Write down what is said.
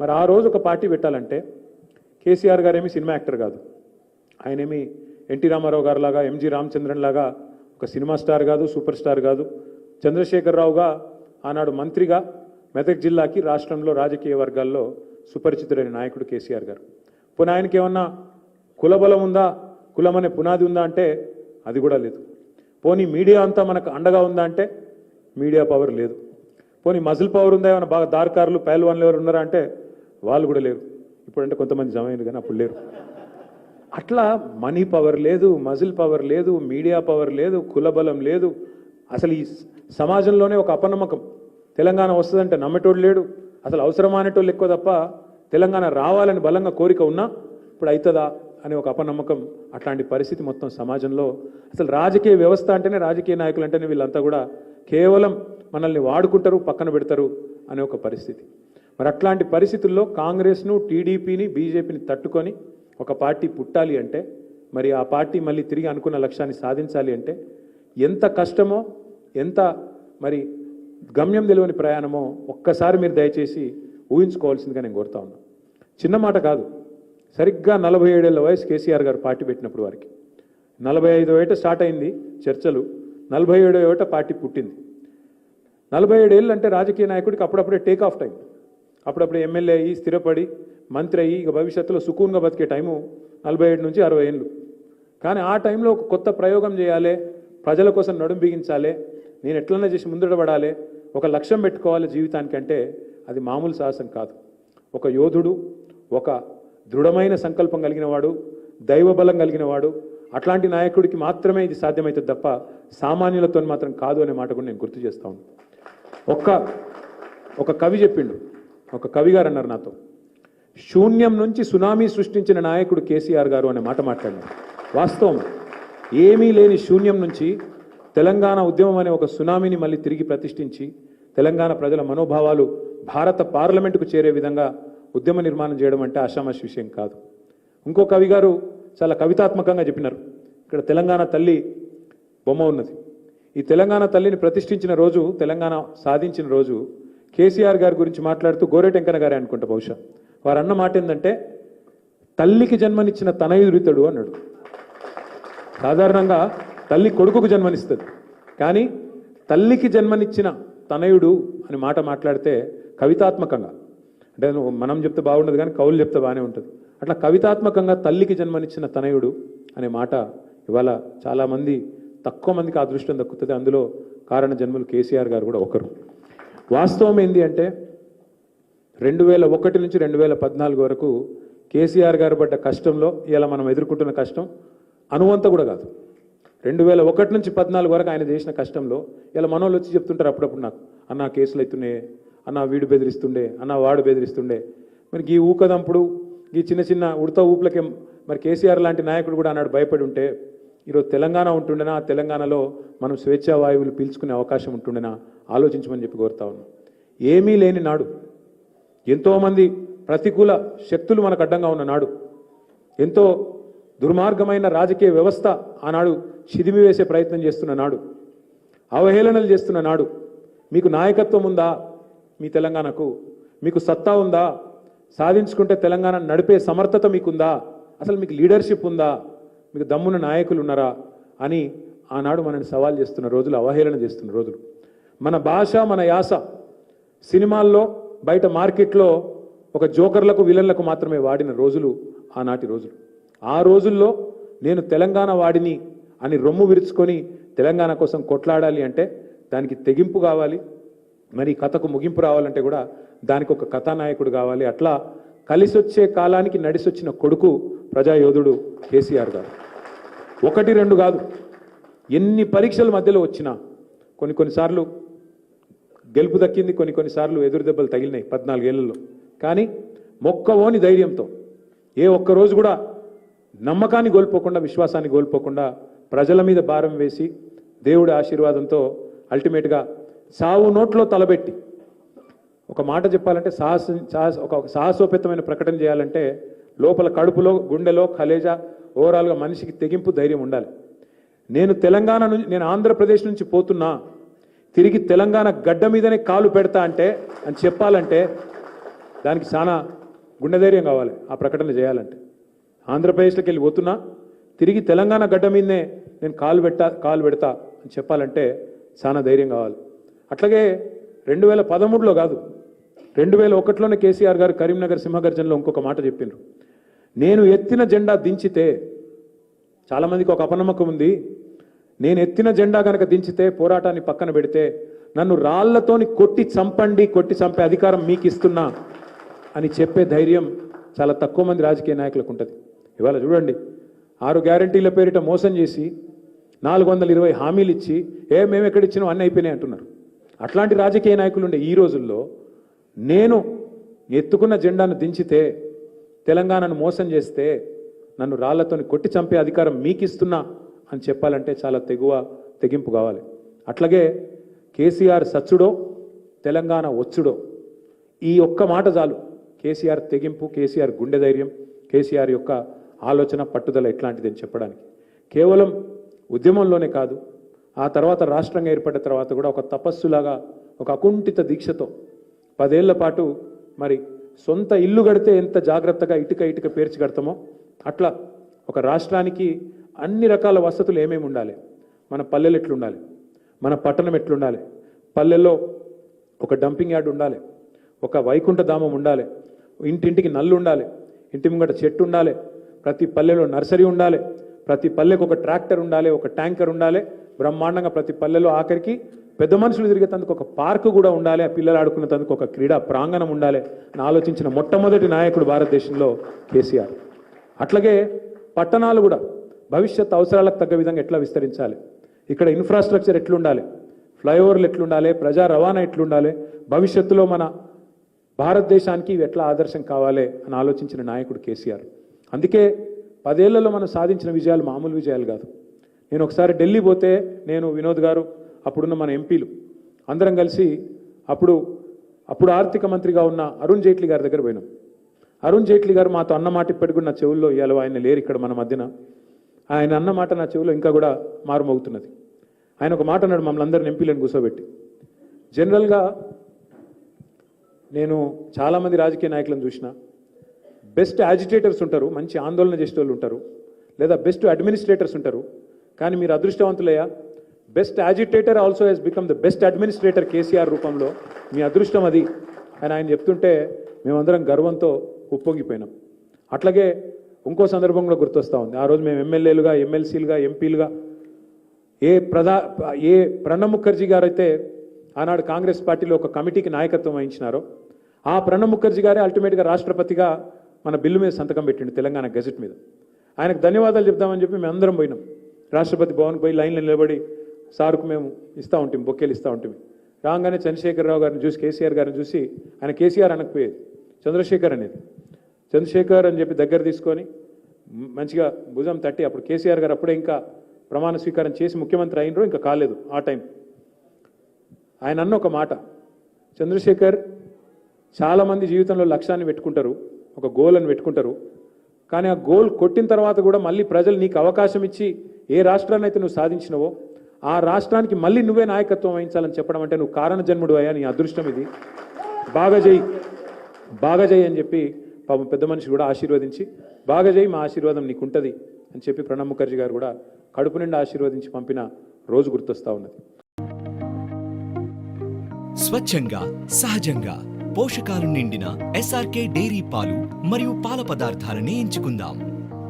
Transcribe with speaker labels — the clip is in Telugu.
Speaker 1: మరి ఆ రోజు ఒక పార్టీ పెట్టాలంటే కేసీఆర్ గారేమి సినిమా యాక్టర్ కాదు. ఆయనేమి ఎన్టీ రామారావు గారులాగా ఎంజీ ఎంజి రామచంద్రన్ లాగా ఒక సినిమా స్టార్ కాదు సూపర్ స్టార్ కాదు. చంద్రశేఖరరావుగా ఆనాడు మంత్రిగా మెదక్ జిల్లాకి రాష్ట్రంలో రాజకీయ వర్గాల్లో సుపరిచితుడైన నాయకుడు కేసీఆర్ గారు. పోనీ ఆయనకి ఏమన్నా కులబలం ఉందా? కులం అనే పునాది ఉందా అంటే అది కూడా లేదు. పోనీ మీడియా అంతా మనకు అండగా ఉందా అంటే మీడియా పవర్ లేదు. పోనీ మజిల్ పవర్ ఉందా? ఏమైనా బాగా దారకారులు పైల్వాన్లు ఎవరు ఉన్నారా అంటే వాళ్ళు కూడా లేరు. ఇప్పుడంటే కొంతమంది జమ కానీ అప్పుడు లేరు. అట్లా మనీ పవర్ లేదు మజిల్ పవర్ లేదు మీడియా పవర్ లేదు కులబలం లేదు. అసలు ఈ సమాజంలోనే ఒక అపనమ్మకం. తెలంగాణ వస్తుందంటే నమ్మేటోడు లేడు. అసలు అవసరమానేటోళ్ళు ఎక్కువ తప్ప తెలంగాణ రావాలని బలంగా కోరిక ఉన్నా ఇప్పుడు అవుతుందా అనే ఒక అపనమ్మకం అట్లాంటి పరిస్థితి మొత్తం సమాజంలో. అసలు రాజకీయ వ్యవస్థ అంటేనే రాజకీయ నాయకులు అంటేనే వీళ్ళంతా కూడా కేవలం మనల్ని వాడుకుంటారు పక్కన పెడతారు అనే ఒక పరిస్థితి. మరి అట్లాంటి పరిస్థితుల్లో కాంగ్రెస్ను టీడీపీని బీజేపీని తట్టుకొని ఒక పార్టీ పుట్టాలి అంటే మరి ఆ పార్టీ మళ్ళీ తిరిగి అనుకున్న లక్ష్యాన్ని సాధించాలి అంటే ఎంత కష్టమో ఎంత మరి గమ్యం తెలియని ప్రయాణమో ఒక్కసారి మీరు దయచేసి ఊహించుకోవాల్సిందిగా నేను కోరుతా ఉన్నా. చిన్న మాట కాదు. సరిగ్గా నలభై ఏడేళ్ళ వయసు కేసీఆర్ గారు పార్టీ పెట్టినప్పుడు వారికి. నలభై ఐదో ఏట స్టార్ట్ అయింది చర్చలు నలభై ఏడో ఏట పార్టీ పుట్టింది. నలభై ఏడేళ్ళు అంటే రాజకీయ నాయకుడికి అప్పుడప్పుడే టేక్ ఆఫ్ టైం. అప్పుడప్పుడు ఎమ్మెల్యే అయ్యి స్థిరపడి మంత్రి అయ్యి ఇక భవిష్యత్తులో సుకూన్గా బతికే టైము నలభై ఏడు నుంచి అరవై ఏళ్ళు. కానీ ఆ టైంలో ఒక కొత్త ప్రయోగం చేయాలి ప్రజల కోసం నడుం బిగించాలి నేను ఎట్లన్నా చేసి ముందడబడాలి ఒక లక్ష్యం పెట్టుకోవాలి జీవితానికంటే అది మామూలు సాహసం కాదు. ఒక యోధుడు ఒక దృఢమైన సంకల్పం కలిగిన వాడు దైవబలం కలిగిన వాడు అట్లాంటి నాయకుడికి మాత్రమే ఇది సాధ్యమవుతుంది తప్ప సామాన్యులతో మాత్రం కాదు అనే మాట కూడా నేను గుర్తు చేస్తా ఉన్నాను ఒక్క ఒక కవి చెప్పిండు ఒక కవి గారు అన్నారు నాతో శూన్యం నుంచి సునామీ సృష్టించిన నాయకుడు కేసీఆర్ గారు అనే మాట మాట్లాడారు. వాస్తవం ఏమీ లేని శూన్యం నుంచి తెలంగాణ ఉద్యమం అనే ఒక సునామీని మళ్ళీ తిరిగి ప్రతిష్ఠించి తెలంగాణ ప్రజల మనోభావాలు భారత పార్లమెంటుకు చేరే విధంగా ఉద్యమ నిర్మాణం చేయడం అంటే ఆషామాషి విషయం కాదు. ఇంకో కవి గారు చాలా కవితాత్మకంగా చెప్పినారు. ఇక్కడ తెలంగాణ తల్లి బొమ్మ ఉన్నది. ఈ తెలంగాణ తల్లిని ప్రతిష్ఠించిన రోజు తెలంగాణ సాధించిన రోజు కేసీఆర్ గారి గురించి మాట్లాడుతూ గోరేటెంకన గారే అనుకుంటా బహుశా. వారు అన్న మాట ఏంటంటే తల్లికి జన్మనిచ్చిన తనయుడితడు అన్నాడు. సాధారణంగా తల్లి కొడుకుకు జన్మనిస్తుంది. కానీ తల్లికి జన్మనిచ్చిన తనయుడు అని మాట మాట్లాడితే కవితాత్మకంగా అంటే మనం చెప్తే బాగుండదు కానీ కవులు చెప్తే బాగానే ఉంటుంది. అట్లా కవితాత్మకంగా తల్లికి జన్మనిచ్చిన తనయుడు అనే మాట ఇవాళ చాలామంది తక్కువ మందికి అదృష్టం దక్కుతుంది. అందులో కారణ జన్మలు కేసీఆర్ గారు కూడా ఒకరు. వాస్తవం ఏంటి అంటే రెండు వేల ఒకటి నుంచి రెండు వేల పద్నాలుగు వరకు కేసీఆర్ గారు పడ్డ కష్టంలో ఇలా మనం ఎదుర్కొంటున్న కష్టం అనువంత కూడా కాదు. రెండు వేల ఒకటి నుంచి పద్నాలుగు వరకు ఆయన చేసిన కష్టంలో ఇలా మనోళ్ళు వచ్చి చెప్తుంటారు అప్పుడప్పుడు నాకు అన్న కేసులు అవుతున్నాయి అన్న వీడు బెదిరిస్తుండే అన్న వాడు బెదిరిస్తుండే. మరి ఈ ఊకదంపుడు ఈ చిన్న చిన్న ఉడత ఊపులకే మరి కేసీఆర్ లాంటి నాయకుడు కూడా అన్నాడు భయపడి ఉంటే ఈరోజు తెలంగాణ ఉంటుండేనా? ఆ తెలంగాణలో మనం స్వేచ్ఛా వాయువులు పీల్చుకునే అవకాశం ఉంటుండేనా? ఆలోచించమని చెప్పి కోరుతా ఉన్నాం. ఏమీ లేని నాడు ఎంతోమంది ప్రతికూల శక్తులు మనకు అడ్డంగా ఉన్న నాడు ఎంతో దుర్మార్గమైన రాజకీయ వ్యవస్థ ఆనాడు చిదిమి వేసే ప్రయత్నం చేస్తున్న నాడు అవహేళనలు చేస్తున్న నాడు మీకు నాయకత్వం ఉందా మీ తెలంగాణకు? మీకు సత్తా ఉందా? సాధించుకుంటే తెలంగాణ నడిపే సమర్థత మీకుందా? అసలు మీకు లీడర్షిప్ ఉందా? మీకు దమ్మున నాయకులు ఉన్నారా అని ఆనాడు మనని సవాల్ చేస్తున్న రోజులు అవహేళన చేస్తున్న రోజులు. మన భాష మన యాస సినిమాల్లో బయట మార్కెట్లో ఒక జోకర్లకు విలన్లకు మాత్రమే వాడిన రోజులు ఆనాటి రోజులు. ఆ రోజుల్లో నేను తెలంగాణ వాడిని అని రొమ్ము విరుచుకొని తెలంగాణ కోసం కొట్లాడాలి అంటే దానికి తెగింపు కావాలి మరి కథకు ముగింపు రావాలంటే కూడా దానికి ఒక కథానాయకుడు కావాలి. అట్లా కలిసొచ్చే కాలానికి నడిసొచ్చిన కొడుకు ప్రజాయోధుడు కేసీఆర్ గారు. ఒకటి రెండు కాదు. ఎన్ని పరీక్షల మధ్యలో వచ్చినా కొన్ని కొన్నిసార్లు గెలుపు దక్కింది కొన్ని కొన్నిసార్లు ఎదురు దెబ్బలు తగిలినాయి పద్నాలుగేళ్ళలో కానీ మొక్కవోని ధైర్యంతో ఏ ఒక్క రోజు కూడా నమ్మకాన్ని కోల్పోకుండా విశ్వాసాన్ని కోల్పోకుండా ప్రజల మీద భారం వేసి దేవుడి ఆశీర్వాదంతో అల్టిమేట్గా సావు నోట్లో తలబెట్టి ఒక మాట చెప్పాలంటే సాహస సాహస ఒక ఒక సాహసోపేతమైన ప్రకటన చేయాలంటే లోపల కడుపులో గుండెలో కలేజా ఓవరాల్గా మనిషికి తెగింపు ధైర్యం ఉండాలి. నేను తెలంగాణ నుంచి నేను ఆంధ్రప్రదేశ్ నుంచి పోతున్నా తిరిగి తెలంగాణ గడ్డ మీదనే కాలు పెడతా అంటే అని చెప్పాలంటే దానికి చాలా గుండె ధైర్యం కావాలి ఆ ప్రకటన చేయాలంటే. ఆంధ్రప్రదేశ్లోకి వెళ్ళి పోతున్నా తిరిగి తెలంగాణ గడ్డ మీదనే నేను కాలు పెట్టా కాలు పెడతా అని చెప్పాలంటే చాలా ధైర్యం కావాలి. అట్లాగే రెండు వేల పదమూడులో కాదు రెండు వేల ఒకటిలోనే కేసీఆర్ గారు కరీంనగర్ సింహగర్జనలో ఇంకొక మాట చెప్పిండ్రు. నేను ఎత్తిన జెండా దించితే చాలామందికి ఒక అపనమ్మకం ఉంది. నేను ఎత్తిన జెండా కనుక దించితే పోరాటాన్ని పక్కన పెడితే నన్ను రాళ్ళతోని కొట్టి చంపండి కొట్టి చంపే అధికారం మీకు ఇస్తున్నా అని చెప్పే ధైర్యం చాలా తక్కువ మంది రాజకీయ నాయకులకు ఉంటుంది. ఇవాళ చూడండి ఆరు గ్యారంటీల పేరిట మోసం చేసి నాలుగు వందల ఇరవై హామీలు ఇచ్చి ఏ మేము ఎక్కడ అన్నీ అయిపోయినాయి అంటున్నారు. అట్లాంటి రాజకీయ నాయకులు ఉండే ఈ రోజుల్లో నేను ఎత్తుకున్న జెండాను దించితే తెలంగాణను మోసం చేస్తే నన్ను రాళ్ళతో కొట్టి చంపే అధికారం మీకు ఇస్తున్నా అని చెప్పాలంటే చాలా తెగువ తెగింపు కావాలి. అట్లాగే కేసీఆర్ సచ్చుడో తెలంగాణ వచ్చుడో ఈ ఒక్క మాట చాలు. కేసీఆర్ తెగింపు కేసీఆర్ గుండె ధైర్యం కేసీఆర్ యొక్క ఆలోచన పట్టుదల ఎట్లాంటిది అని చెప్పడానికి. కేవలం ఉద్యమంలోనే కాదు ఆ తర్వాత రాష్ట్రంగా ఏర్పడిన తర్వాత కూడా ఒక తపస్సులాగా ఒక అకుంఠిత దీక్షతో పదేళ్ళ పాటు మరి సొంత ఇల్లు కడితే ఎంత జాగ్రత్తగా ఇటుక ఇటుక పేర్చి కడతామో? అట్లా ఒక రాష్ట్రానికి అన్ని రకాల వసతులు ఏమేమి ఉండాలి? మన పల్లెలు ఎట్లుండాలి? మన పట్టణం ఎట్లుండాలి? పల్లెల్లో ఒక డంపింగ్ యార్డ్ ఉండాలి. ఒక వైకుంఠ ధామం ఉండాలి. ఇంటింటికి నల్లు ఉండాలి. ఇంటి ముంగట చెట్టు ఉండాలి. ప్రతి పల్లెలో నర్సరీ ఉండాలి. ప్రతి పల్లెకు ఒక ట్రాక్టర్ ఉండాలి. ఒక ట్యాంకర్ ఉండాలి. బ్రహ్మాండంగా ప్రతి పల్లెలో ఆఖరికి పెద్ద మనుషులు తిరిగేందుకు ఒక పార్క్ కూడా ఉండాలి ఆ పిల్లలు ఆడుకునేందుకు ఒక క్రీడా ప్రాంగణం ఉండాలి అని ఆలోచించిన మొట్టమొదటి నాయకుడు భారతదేశంలో కేసీఆర్. అట్లాగే పట్టణాలు కూడా భవిష్యత్ అవసరాలకు తగ్గ విధంగా ఎట్లా విస్తరించాలి? ఇక్కడ ఇన్ఫ్రాస్ట్రక్చర్ ఎట్లుండాలి? ఫ్లైఓవర్లు ఎట్లుండాలి? ప్రజా రవాణా ఎట్లుండాలి? భవిష్యత్తులో మన భారతదేశానికి ఇవి ఎట్లా ఆదర్శం కావాలి అని ఆలోచించిన నాయకుడు కేసీఆర్. అందుకే పదేళ్ళలో మనం సాధించిన విజయాలు మామూలు విజయాలు కాదు. నేను ఒకసారి ఢిల్లీ పోతే నేను వినోద్ గారు అప్పుడున్న మన ఎంపీలు. అందరం కలిసి అప్పుడు అప్పుడు ఆర్థిక మంత్రిగా ఉన్న అరుణ్ జైట్లీ గారి దగ్గర పోయినాం. అరుణ్ జైట్లీ గారు మాతో అన్న మాట ఇప్పటికి నా చెవుల్లో ఇవాళ ఆయన లేరు ఇక్కడ మన మధ్యన. ఆయన అన్న మాట నా చెవులో ఇంకా కూడా మారుమోగుతున్నది. ఆయన ఒక మాట అన్నాడు మమ్మల్ని అందరిని ఎంపీలను కూర్చోబెట్టి. జనరల్గా నేను చాలామంది రాజకీయ నాయకులను చూసిన. బెస్ట్ యాజిటేటర్స్ ఉంటారు మంచి ఆందోళన చేసే వాళ్ళు ఉంటారు. లేదా బెస్ట్ అడ్మినిస్ట్రేటర్స్ ఉంటారు. కానీ మీరు అదృష్టవంతులయ్యా best agitator also he's become the best administrator KCR రూపంలో మీ అదృష్టం అది. అని ఆయన చెప్తుంటే మేమందరం గర్వంతో ఉప్పొంగిపోయినాం. అట్లాగే ఇంకో సందర్భంలో గుర్తొస్తూ గుర్తొస్తా ఉంది. ఆ రోజు మేము ఎమ్మెల్యేలుగా ఎమ్మెల్సీలుగా ఎంపీలుగా ఏ ప్రధా ఏ ప్రణబ్ ముఖర్జీ గారు అయితే ఆనాడు కాంగ్రెస్ పార్టీలో ఒక కమిటీకి నాయకత్వం వహించినారో ఆ ప్రణబ్ ముఖర్జీ గారే అల్టిమేట్గా రాష్ట్రపతిగా మన బిల్లు మీద సంతకం పెట్టిండు తెలంగాణ గెజెట్ మీద. ఆయనకు ధన్యవాదాలు చెప్దామని చెప్పి మేము అందరం పోయినాం. రాష్ట్రపతి భవన్కి పోయి లైన్లో నిలబడి సార్కు మేము ఇస్తూ ఉంటాం బొక్కేలు ఇస్తూ ఉంటాం రాగానే చంద్రశేఖరరావు గారిని చూసి కేసీఆర్ గారిని చూసి ఆయన కేసీఆర్ అనకపోయేది చంద్రశేఖర్ అనేది. చంద్రశేఖర్ అని చెప్పి దగ్గర తీసుకొని మంచిగా భుజం తట్టి అప్పుడు కేసీఆర్ గారు అప్పుడే ఇంకా ప్రమాణ స్వీకారం చేసి ముఖ్యమంత్రి అయినరు ఇంకా కాలేదు ఆ టైం. ఆయన అన్న ఒక మాట చంద్రశేఖర్ చాలామంది జీవితంలో లక్ష్యాన్ని పెట్టుకుంటారు ఒక గోల్ అని పెట్టుకుంటారు. కానీ ఆ గోల్ కొట్టిన తర్వాత కూడా మళ్ళీ ప్రజలు నీకు అవకాశం ఇచ్చి ఏ రాష్ట్రాన్ని అయితే నువ్వు సాధించినవో ఆ రాష్ట్రానికి మళ్ళీ నువ్వే నాయకత్వం వహించాలని చెప్పడం అంటే నువ్వు కారణ జన్ముడు అయ్యా నీ అదృష్టం ఇది. బాగా చేయి బాగా చేయి అని చెప్పి పాపం పెద్ద మనిషి కూడా ఆశీర్వదించి బాగా చేయి మా ఆశీర్వాదం నీకుంటది అని చెప్పి ప్రణబ్ ముఖర్జీ గారు కూడా కడుపు నిండా ఆశీర్వదించి పంపిన రోజు గుర్తొస్తా ఉన్నది.
Speaker 2: స్వచ్ఛంగా సహజంగా పోషకాలు నిండిన ఎస్ఆర్కే డైరీ పాలు మరియు పాల పదార్థాలని ఎంచుకుందాం.